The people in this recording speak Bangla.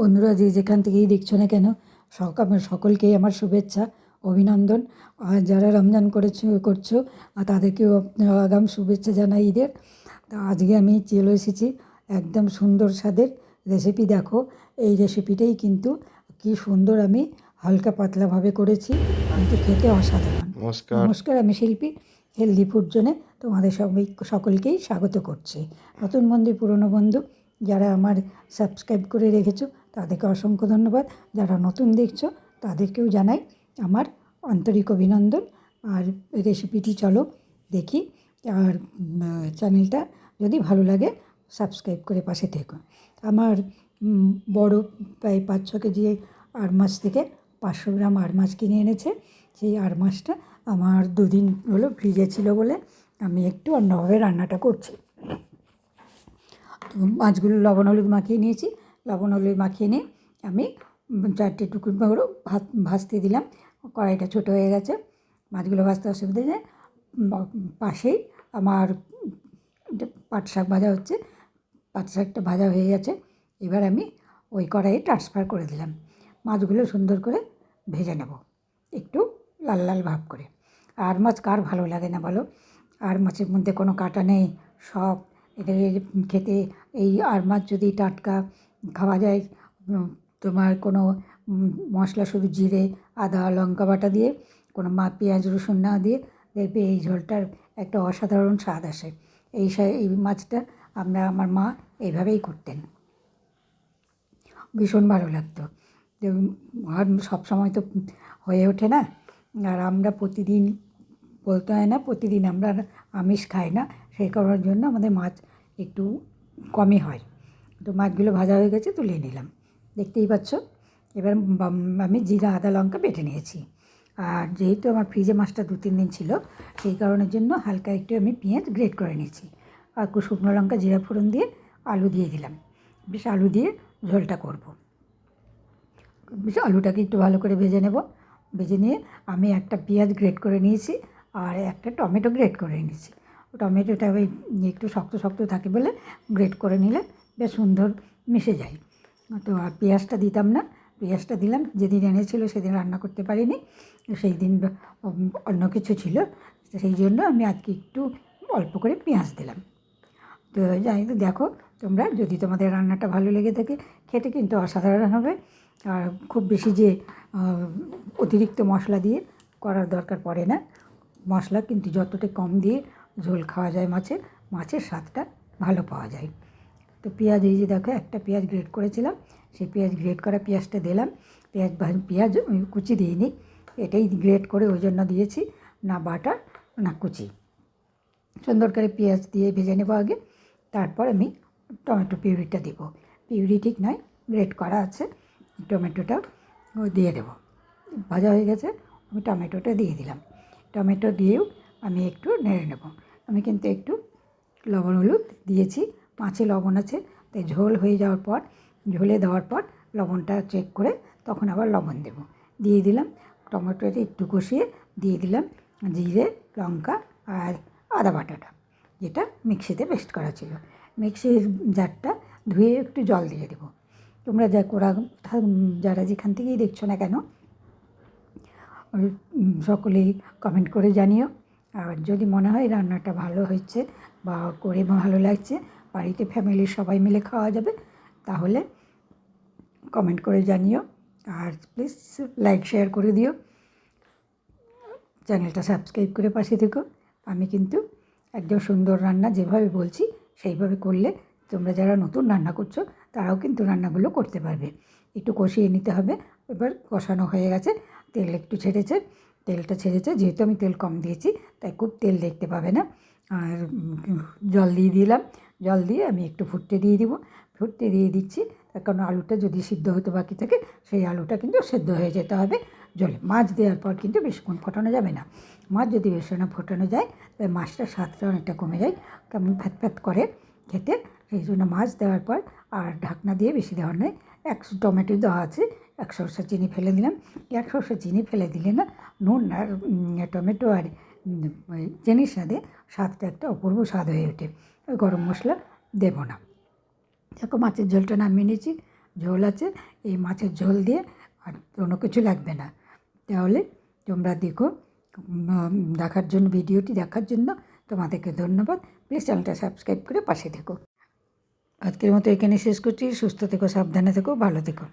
বন্ধুরা যে যেখান থেকেই দেখছ না কেন সকাল সকলকেই আমার শুভেচ্ছা অভিনন্দন। আর যারা রমজান করেছ করছ আর তাদেরকেও আগাম শুভেচ্ছা জানাই ঈদের। তা আজকে আমি চলে এসেছি একদম সুন্দর স্বাদের রেসিপি দেখো। এই রেসিপিটাই কিন্তু কি সুন্দর আমি হালকা পাতলাভাবে করেছি কিন্তু খেতে অসাধারণ। নমস্কার। নমস্কার আমি শিল্পী হেলদি ফুড জোনে তোমাদের সবাই সকলকেই স্বাগত করছি। নতুন বন্ধু পুরনো বন্ধু যারা আমার সাবস্ক্রাইব করে রেখেছো তাদেরকে অসংখ্য ধন্যবাদ। যারা নতুন দেখছ, তাদেরকেও জানাই আমার আন্তরিক অভিনন্দন। আর রেসিপিটি চলো দেখি। আর চ্যানেলটা যদি ভালো লাগে সাবস্ক্রাইব করে পাশে থেকো। আমার বড় প্রায় পাঁচ ছ কেজি আর মাছ থেকে পাঁচশো গ্রাম আর মাছ কিনে এনেছে। সেই আর মাছটা আমার দুদিন হলো ফ্রিজে ছিল বলে আমি একটু অন্যভাবে রান্নাটা করছি। তো মাছগুলো লবণ, হলুদ মাখিয়ে নিয়েছি। লবণ, হলুদ মাখিয়ে নিয়ে আমি চারটে টুকরো করে ভাত, ভাজতে দিলাম। কড়াইটা ছোটো হয়ে গেছে। মাছগুলো ভাজতে অসুবিধা নেই। পাশেই আমার পাট শাক ভাজা হচ্ছে, পাট শাকটা ভাজা হয়ে গেছে। এবার আমি ওই কড়াইয়ে ট্রান্সফার করে দিলাম। মাছগুলো সুন্দর করে ভেজে নেব। একটু লাল লাল ভাব করে। আর মাছ কার ভালো লাগে না বলো? আর মাছের মধ্যে কোনো কাটা নেই, সব। এটাকে খেতে এই আর মাছ যদি টাটকা খাওয়া যায়। তোমার কোনো মশলা শুধু জিরে, আদা, লঙ্কা বাটা দিয়ে, কোনো মা, পেঁয়াজ, রসুন না দিয়ে দেখবে এই ঝোলটার একটা অসাধারণ স্বাদ আসে। এই এই মাছটা আমরা, আমার মা এইভাবেই করতেন। ভীষণ ভালো লাগতো। যে আর সব সময় তো হয়ে ওঠে না। আর আমরা প্রতিদিন বলতে হয় না, প্রতিদিন আমরা আমিষ খাই না। সেই কারণের জন্য আমাদের মাছ একটু কমই হয়। তো মাছগুলো ভাজা হয়ে গেছে তুলে নিলাম। দেখতেই পাচ্ছ? এবার আমি জিরা, আদা, লঙ্কা বেটে নিয়েছি। আর যেহেতু আমার ফ্রিজে মাছটা দু, তিন দিন ছিল, সেই কারণের জন্য হালকা একটু আমি পেঁয়াজ গ্রেট করে নিয়েছি। আর একটু শুকনো লঙ্কা, জিরা ফোড়ন দিয়ে আলু দিয়ে দিলাম। বেশ আলু দিয়ে ঝোলটা করব। বেশ আলুটাকে একটু ভালো করে ভেজে নেব। ভেজে নিয়ে আমি একটা পেঁয়াজ গ্রেট করে নিয়েছি আর একটা টমেটো গ্রেট করে নিয়েছি। টমেটোটা ওই একটু শক্ত শক্ত থাকে বলে গ্রেট করে নিলে বেশ সুন্দর মিশে যায়। তো আর পেঁয়াজটা দিতাম না। পেঁয়াজটা দিলাম, যেদিন এনেছিল সেদিন রান্না করতে পারিনি। সেই দিন অন্য কিছু ছিল। সেই জন্য আমি আজকে একটু অল্প করে পেঁয়াজ দিলাম। তো যাই দেখো তোমরা, যদি তোমাদের রান্নাটা ভালো লেগে থাকে, খেতে কিন্তু অসাধারণ হবে। আর খুব বেশি যে অতিরিক্ত মশলা দিয়ে করার দরকার পড়ে না। মশলা কিন্তু যতটা কম দিয়ে ঝোল খাওয়া যায় মাছের মাছের স্বাদটা ভালো পাওয়া যায়। তো পেঁয়াজ, এই যে দেখো, একটা পেঁয়াজ গ্রেট করেছিলাম। সেই পেঁয়াজ গ্রেট করা পেঁয়াজটা দিলাম। পেঁয়াজ পেঁয়াজ কুচি দিইনি। এটাই গ্রেট করে ওই জন্য দিয়েছি। না বাটা না কুচি। সুন্দর করে পেঁয়াজ দিয়ে ভেজে নেব আগে। তারপর আমি টমেটো পিউরিটা দেবো। পিউরি ঠিক নয় গ্রেট করা আছে। টমেটোটা দিয়ে দেবো। ভাজা হয়ে গেছে, আমি টমেটোটা দিয়ে দিলাম। টমেটো দিয়েও আমি একটু নেড়ে নেব। আমি কিন্তু একটু লবণ হলুদ দিয়েছি। পাঁচে লবণ আছে, তাই ঝোল হয়ে যাওয়ার পর, ঝোলে দেওয়ার পর লবণটা চেক করে তখন আবার লবণ দেব। দিয়ে দিলাম, টমেটোটা একটু কষিয়ে দিয়ে দিলাম, জিরে, লঙ্কা আর আদা বাটাটা, যেটা মিক্সিতে পেস্ট করা ছিল। মিক্সির জারটা ধুয়ে একটু জল দিয়ে দেবো। তোমরা যা করা, যারা যেখান থেকেই দেখছ না কেন সকলেই কমেন্ট করে জানিও। আর যদি মনে হয় রান্নাটা ভালো হয়েছে বা করে ভালো লাগছে বাড়িতে ফ্যামিলির সবাই মিলে খাওয়া যাবে, তাহলে কমেন্ট করে জানিও। আর প্লিজ লাইক শেয়ার করে দিও। চ্যানেলটা সাবস্ক্রাইব করে পাশে থেকো। আমি কিন্তু একদম সুন্দর রান্না যেভাবে বলছি, সেইভাবে করলে তোমরা যারা নতুন রান্না করছ, তারাও কিন্তু রান্নাগুলো করতে পারবে। একটু কষিয়ে নিতে হবে। এবার কষানো হয়ে গেছে। তেল একটু ছেড়েছে। তেলটা ছেড়েছে। যেহেতু আমি তেল কম দিয়েছি, তাই খুব তেল দেখতে পাবে না। আর জল দিয়ে দিলাম। জল দিয়ে আমি একটু ফুটতে দিয়ে দিব। ফুটতে দিয়ে দিচ্ছি, তার কারণ আলুটা যদি সিদ্ধ হতে বাকি থাকে, সেই আলুটা কিন্তু সেদ্ধ হয়ে যেতে হবে জলে। মাছ দেওয়ার পর কিন্তু বেশিক্ষণ ফোটানো যাবে না। মাছ যদি বেশি না ফোটানো যায় তাহলে মাছটার স্বাদটা অনেকটা কমে যায়, কেমন ফ্যাত ফ্যাত করে খেতে। সেই জন্য মাছ দেওয়ার পর আর ঢাকনা দিয়ে বেশি দেওয়ার নয় একশো টমেটো দেওয়া আছে, এক সরষা চিনি ফেলে দিলাম। এক সরষা চিনি ফেলে দিলে না, নুন আর টমেটো আর চিনির স্বাদে স্বাদটা একটা অপূর্ব স্বাদ হয়ে ওঠে। ওই গরম মশলা দেবো না। দেখো মাছের ঝোলটা নামিয়ে নিয়েছি, ঝোল আছে, এই মাছের ঝোল দিয়ে আর কোনো কিছু লাগবে না। তাহলে তোমরা দেখো দেখার জন্য, ভিডিওটি দেখার জন্য তোমাদেরকে ধন্যবাদ। প্লিজ চ্যানেলটা সাবস্ক্রাইব করে পাশে থেকো। আজকের মতো এখানে শেষ করছি। সুস্থ থেকো, সাবধানে থেকো, ভালো থেকো।